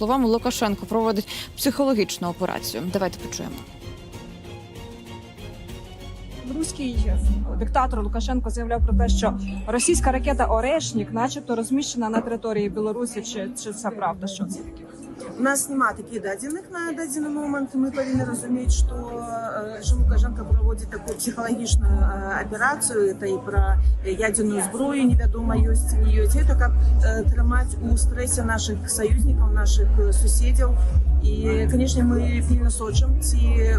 словами Лукашенко проводить психологічну операцію. Давайте почуємо. Руський диктатор Лукашенко заявляв про те, що російська ракета Орешнік, начебто, розміщена на території Білорусі. Чи, чи це правда? Що це таке? У нас нема таких дадзених на дадзений момент. Ми повинні розуміти, що е, що Лукашенко проводить таку психологічну е, операцію. Це і про ядерну зброю, невідомо есть не є. Це як е, у стресі наших союзників, наших сусідів. І, звісно, ми пильно сочимо, ці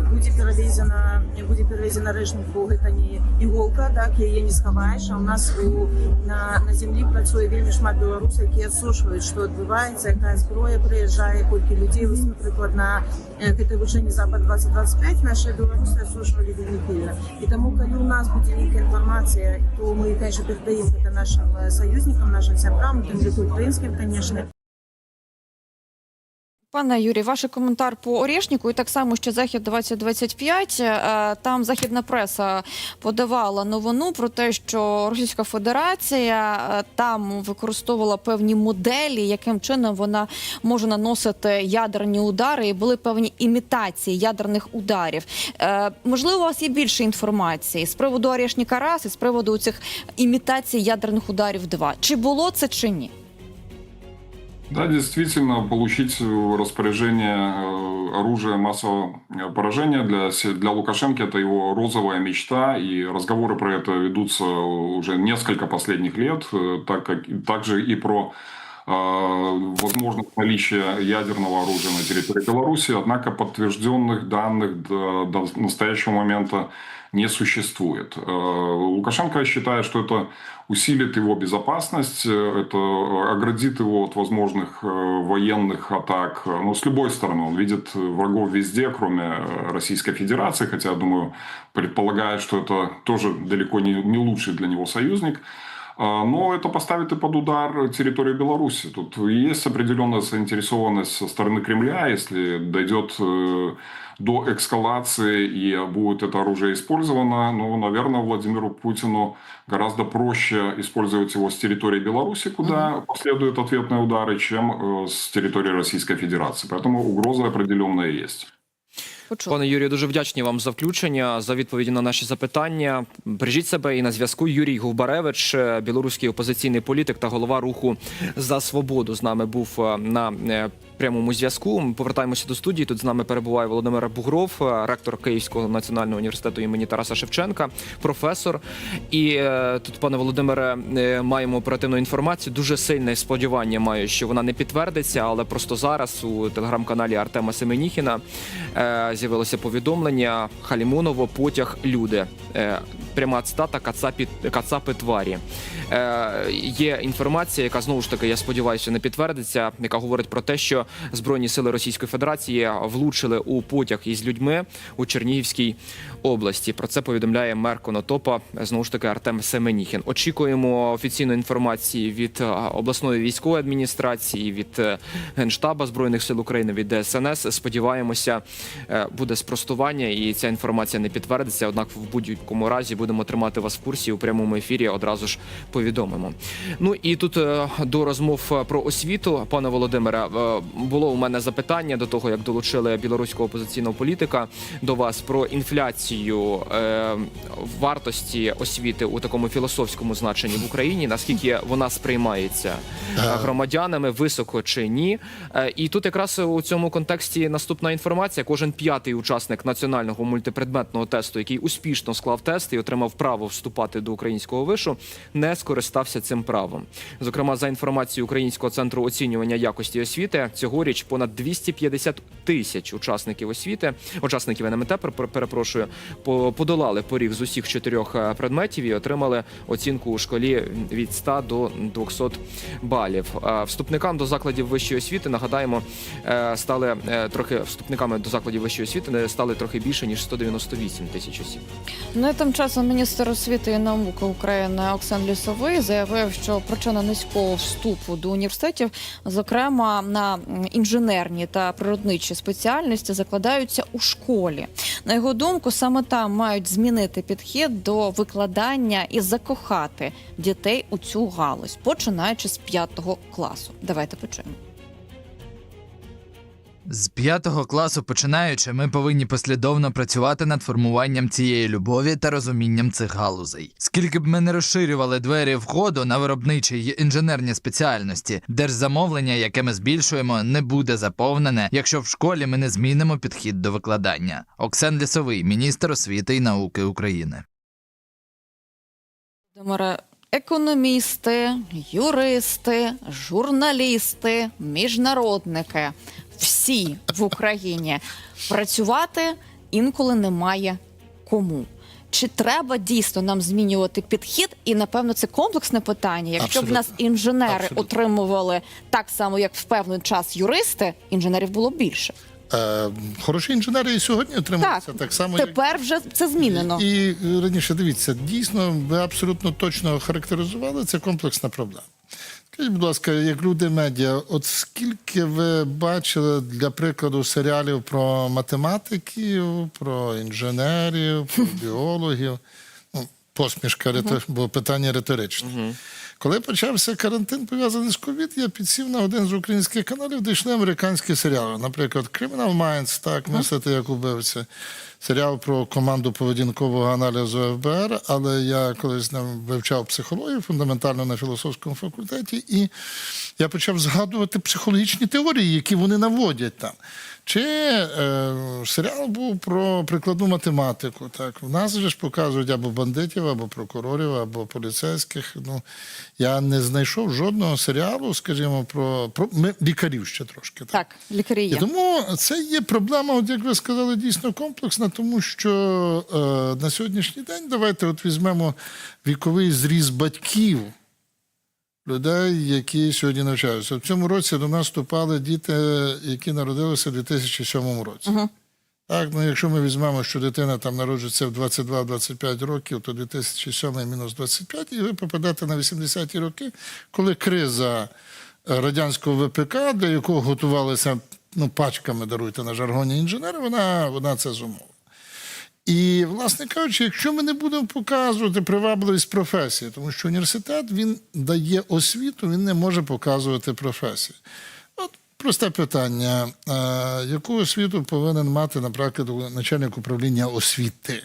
буде перевезена, буде перевезена решник, бо це не іголка, так, її не сховаєш, а у нас у, на, на землі працює вельми шмат білорусів, які відслушують, що відбувається, яка зброя приїжджає, кілька людей. Ось, наприклад, на е, КТВШ Запад-2025 наші білоруси осушували вельми пильно. І тому, коли у нас буде ніяка інформація, то ми, звісно, передаємо це нашим е, союзникам, нашим сябрам, тим же українським, звісно. Пане Юрій, ваш коментар по Орєшніку і так само, що захід 2025 е, Там західна преса подавала новину про те, що Російська Федерація е, там використовувала певні моделі, яким чином вона може наносити ядерні удари, і були певні імітації ядерних ударів. Е, Можливо, у вас є більше інформації з приводу Орєшніка раз і з приводу цих імітацій ядерних ударів два. Чи було це чи ні? Да, действительно, получить в распоряжение э, оружие массового э, поражения для, се- для Лукашенко это его розовая мечта, и разговоры про это ведутся уже несколько последних лет, э, так как также и про э, возможность наличия ядерного оружия на территории Беларуси, однако подтвержденных данных до, до настоящего момента не существует. Э, Лукашенко считает, что это усилит его безопасность, э, это оградит его от возможных э, военных атак. Ну, с любой стороны, он видит врагов везде, кроме э, Российской Федерации, хотя, я думаю, предполагает, что это тоже далеко не, не лучший для него союзник. А, Но это поставит и под удар территорию Беларуси. Тут есть определенная заинтересованность со стороны Кремля, если дойдет э, до эскалации и будет это оружие использовано, ну, наверное, Владимиру Путину гораздо проще использовать его с территории Беларуси, куда последуют ответные удары, чем э, с территории Российской Федерации. Поэтому угроза определенная есть. Почули. Пане Юрію, дуже вдячні вам за включення, за відповіді на наші запитання. Бережіть себе і на зв'язку. Юрій Гувбаревич, е, білоруський опозиційний політик та голова руху за свободу. З нами був е, на е, прямому зв'язку. Ми повертаємося до студії. Тут з нами перебуває Володимир Бугров, е, ректор Київського національного університету імені Тараса Шевченка, професор. І е, тут, пане Володимире, е, маємо оперативну інформацію. Дуже сильне сподівання маю, що вона не підтвердиться, але просто зараз у телеграм-каналі Артема Семеніхіна з'явилося повідомлення Халімоново, потяг люди. Пряма цитата Кацапі Кацапи тварі. Є інформація, яка знову ж таки, я сподіваюся, не підтвердиться, яка говорить про те, що збройні сили Російської Федерації влучили у потяг із людьми у Чернігівській області. Про це повідомляє мер Конотопа знову ж таки Артем Семеніхін. Очікуємо офіційної інформації від е, обласної військової адміністрації, від е, генштаба збройних сил України, від ДСНС. Сподіваємося, е, буде спростування, і ця інформація не підтвердиться. Однак, в будь-якому разі будемо тримати вас в курсі у прямому ефірі. Одразу ж повідомимо. Ну і тут до розмов про освіту, пане Володимире, було у мене запитання до того, як долучили білоруського опозиційного політика до вас про інфляцію е, вартості освіти у такому філософському значенні в Україні. Наскільки вона сприймається е, громадянами, високо чи ні? Е, І тут якраз у цьому контексті наступна інформація. Кожен п'ятий учасник національного мультипредметного тесту, який успішно склав тест і отримав право вступати до українського вишу, не скористався цим правом. Зокрема, за інформацією Українського центру оцінювання якості освіти, цьогоріч понад 250 тисяч учасників освіти, учасників НМТ, пер- перепрошую, по- подолали поріг з усіх чотирьох е, предметів і отримали оцінку у школі від 100 до 200 балів. Е, Вступникам до закладів вищої освіти нагадаємо, е, стали трохи вступниками до закладів вищої освіти стали трохи більше ніж 198 тисяч осіб. Ну тим часом міністр освіти і науки України Оксан Лісовий заявив, що причина низького вступу до університетів, зокрема на інженерні та природничі спеціальності, закладаються у школі. На його думку, саме там мають змінити підхід до викладання і закохати дітей у цю галузь, починаючи з п'ятого класу. Давайте почуємо. З п'ятого класу починаючи, ми повинні послідовно працювати над формуванням цієї любові та розумінням цих галузей. Скільки б ми не розширювали двері входу на виробничі й інженерні спеціальності, держзамовлення, яке ми збільшуємо, не буде заповнене, якщо в школі ми не змінимо підхід до викладання. Оксен Лісовий, міністр освіти і науки України. Економісти, юристи, журналісти, міжнародники всі в Україні працювати інколи немає кому. Чи треба дійсно нам змінювати підхід? І напевно це комплексне питання. Якщо б нас інженери Абсолютно. отримували так само, як в певний час юристи, інженерів було більше. Е, хороші інженери і сьогодні отримуються Так, так, само, як Тепер вже це змінено. І е, раніше дивіться, дійсно, ви абсолютно точно характеризували це комплексна проблема. Скажіть, будь ласка, як люди медіа, от скільки ви бачили для прикладу серіалів про математиків, про інженерів, про біологів? Ну, посмішка, бо питання риторичне. Коли почався карантин пов'язаний з ковід, я підсів на один з українських каналів, де йшли американські серіали. Наприклад, Criminal Minds, так, мислити як убивця. Серіал про команду поведінкового аналізу ФБР, але я колись вивчав психологію фундаментально на філософському факультеті, і я почав згадувати психологічні теорії, які вони наводять там. Чи е, серіал був про прикладну математику? Так, в нас же ж показують або бандитів, або прокурорів, або поліцейських. Ну я не знайшов жодного серіалу, скажімо, про, про ми, лікарів ще трошки. Так. Так, лікарі І є. тому це є проблема, от як ви сказали, дійсно комплексна, тому що е, на сьогоднішній день давайте от візьмемо віковий зріз батьків людей, які сьогодні навчаються. В цьому році до нас вступали діти, які народилися в 2007 році. Так, ну якщо ми візьмемо, що дитина там народжується в 22-25 років, то 2007 мінус 25, і ви попадете на 80-ті роки, коли криза радянського ВПК, для якого готувалися ну, пачками, даруйте на жаргоні інженери, вона, вона це зумовила. І, власне кажучи, якщо ми не будемо показувати привабливість професії, тому що університет він дає освіту, він не може показувати професії. От просте питання: е, яку освіту повинен мати, наприклад, начальник управління освіти?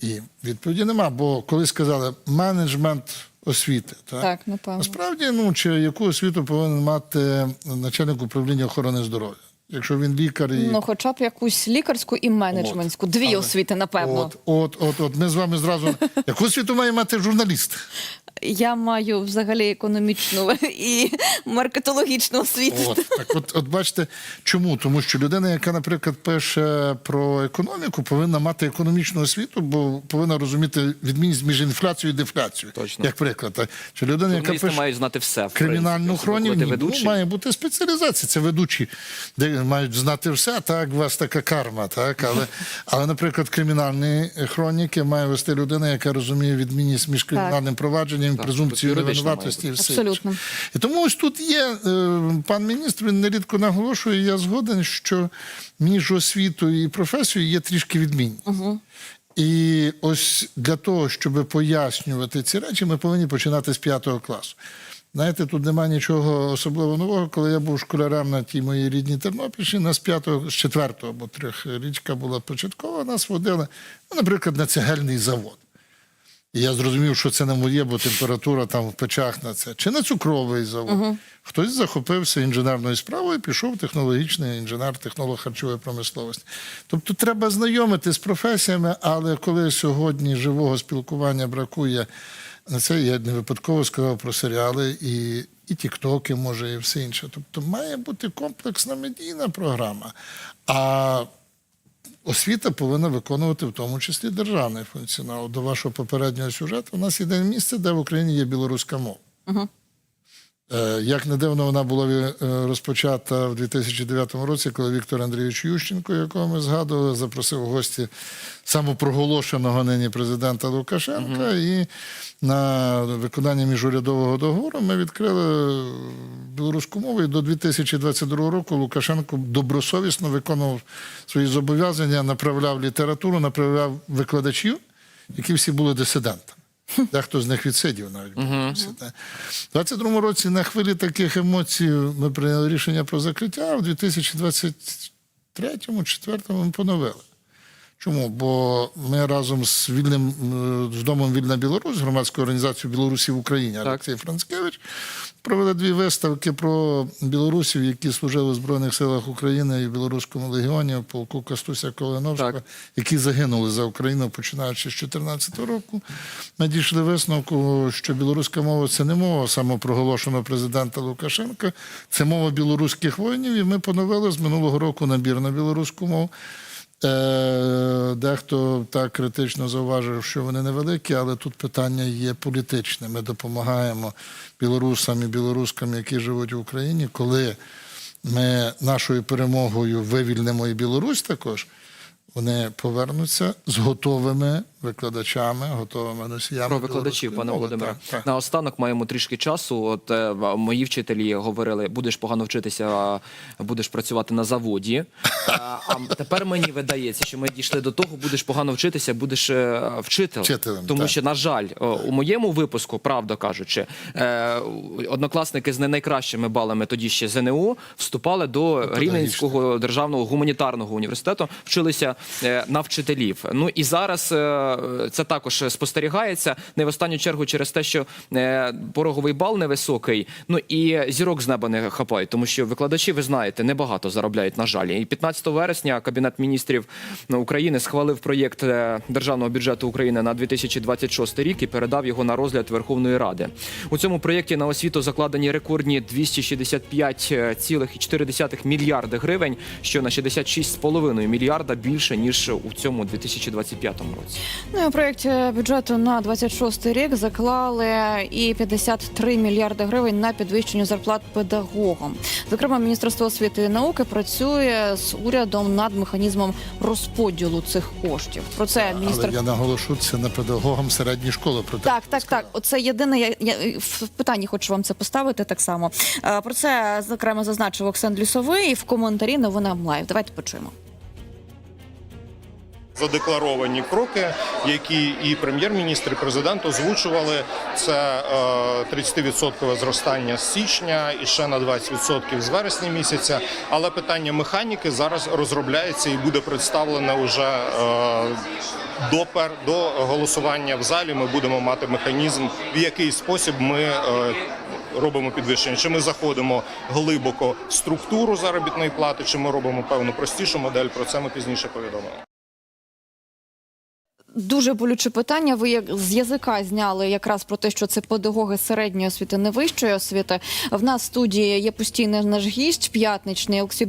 І відповіді нема, бо коли сказали менеджмент освіти, так? Так, напевно. Насправді, ну чи яку освіту повинен мати начальник управління охорони здоров'я? Якщо він лікар і Ну, хоча б якусь лікарську і менеджментську. Дві Але- освіти, напевно. От, от, от, от. Ми з вами зразу. Яку освіту має мати журналіст? Я маю взагалі економічну і маркетологічну освіту. От, так, от, от бачите, чому? Тому що людина, яка, наприклад, пише про економіку, повинна мати економічну освіту, бо повинна розуміти відмінність між інфляцією і дефляцією. Точно. Як приклад. Чи людина, яка пише мають знати все. в кримінальну хроніку, ну, має бути спеціалізація. Це ведучі, де мають знати все, так, у вас така карма, так. Але, але наприклад, кримінальні хроніки має вести людина, яка розуміє відмінність між кримінальним провадженням, Так, презумпцією тут невинуватості і все. Абсолютно. І тому ось тут є е, пан міністр, він нерідко наголошує, я згоден, що між освітою і професією є трішки відмінні. І ось для того, щоб пояснювати ці речі, ми повинні починати з п'ятого класу. Знаєте, тут немає нічого особливо нового. Коли я був школярем на тій моїй рідній Тернопільщині, нас з п'ятого, з четвертого або трьохрічка була початкова, нас водили, ну, наприклад, на цегельний завод. І я зрозумів, що це не моє, бо температура там в печах на це. Чи на цукровий завод. Хтось захопився інженерною справою, пішов технологічний інженер, технолог харчової промисловості. Тобто треба знайомити з професіями, але коли сьогодні живого спілкування бракує, на це я не випадково сказав про серіали і, і тіктоки, може, і все інше. Тобто має бути комплексна медійна програма. А освіта повинна виконувати в тому числі державний функціонал. До вашого попереднього сюжету у нас єдине місце, де в Україні є білоруська мова. Е, Як не дивно, вона була е, розпочата в 2009 році, коли Віктор Андрійович Ющенко, якого ми згадували, запросив в гості самопроголошеного нині президента Лукашенка. І на виконання міжурядового договору ми відкрили білоруську мову. І до 2022 року Лукашенко добросовісно виконував свої зобов'язання, направляв літературу, направляв викладачів, які всі були дисидентами. Дехто з них відсидів навіть. та. У 22-му році на хвилі таких емоцій ми прийняли рішення про закриття, а в 2023-му, 2024 ми поновили. Чому? Бо ми разом з вільним е, з домом Вільна Білорусь, громадською організацією Білорусі в Україні, Олексій Францкевич, провели дві виставки про білорусів, які служили в Збройних силах України і в Білоруському легіоні, в полку Кастуся Колиновського, які загинули за Україну починаючи з 2014 року. Ми дійшли висновку, що білоруська мова це не мова самопроголошеного президента Лукашенка, це мова білоруських воїнів. І ми поновили з минулого року набір на білоруську мову. Дехто так критично зауважив, що вони невеликі, але тут питання є політичне. Ми допомагаємо білорусам і білорускам, які живуть в Україні, коли ми нашою перемогою вивільнимо і Білорусь також. Вони повернуться з готовими викладачами, готовими носіями. Про викладачів, пане. Володимире. Так. Наостанок маємо трішки часу. От е, мої вчителі говорили: будеш погано вчитися, будеш працювати на заводі. А, а тепер мені видається, що ми дійшли до того, будеш погано вчитися, будеш е, вчителем. Вчителем, Тому так. що, на жаль, у моєму випуску, правда кажучи, е, однокласники з не найкращими балами тоді ще ЗНУ вступали до Рівненського державного гуманітарного університету, вчилися е, на вчителів. Ну і зараз е, це також спостерігається не в останню чергу через те, що е, пороговий бал невисокий. Ну і зірок з неба не хапають, тому що викладачі, ви знаєте, небагато заробляють. На жаль, і 15 вересня Кабінет міністрів України схвалив проєкт е, державного бюджету України на 2026 рік і передав його на розгляд Верховної Ради. У цьому проєкті на освіту закладені рекордні 265,4 мільярди гривень, що на 66,5 мільярда більше ніж у цьому 2025 році. Ну і у проєкті бюджету на 26 рік заклали і 53 мільярди гривень на підвищення зарплат педагогам. Зокрема, Міністерство освіти і науки працює з урядом над механізмом розподілу цих коштів. Про це міністр Але я наголошу це на педагогам середньої школи. Про Так, так, так. Оце єдине. Я, я в питанні хочу вам це поставити так само. Е, Про це зокрема зазначив Оксан Лісовий в коментарі новинам лайв. Давайте почуємо. Задекларовані кроки, які і прем'єр-міністр, і президент озвучували. Це е, 30% зростання з січня і ще на 20% з вересня місяця. Але питання механіки зараз розробляється і буде представлене уже. Е, до пер до голосування в залі ми будемо мати механізм, в який спосіб ми е, робимо підвищення. Чи ми заходимо глибоко в структуру заробітної плати, чи ми робимо певну простішу модель. Про це ми пізніше повідомимо. Дуже болюче питання. Ви як з язика зняли якраз про те, що це педагоги середньої освіти, не вищої освіти. В нас в студії є постійний наш гість, п'ятничний Олексій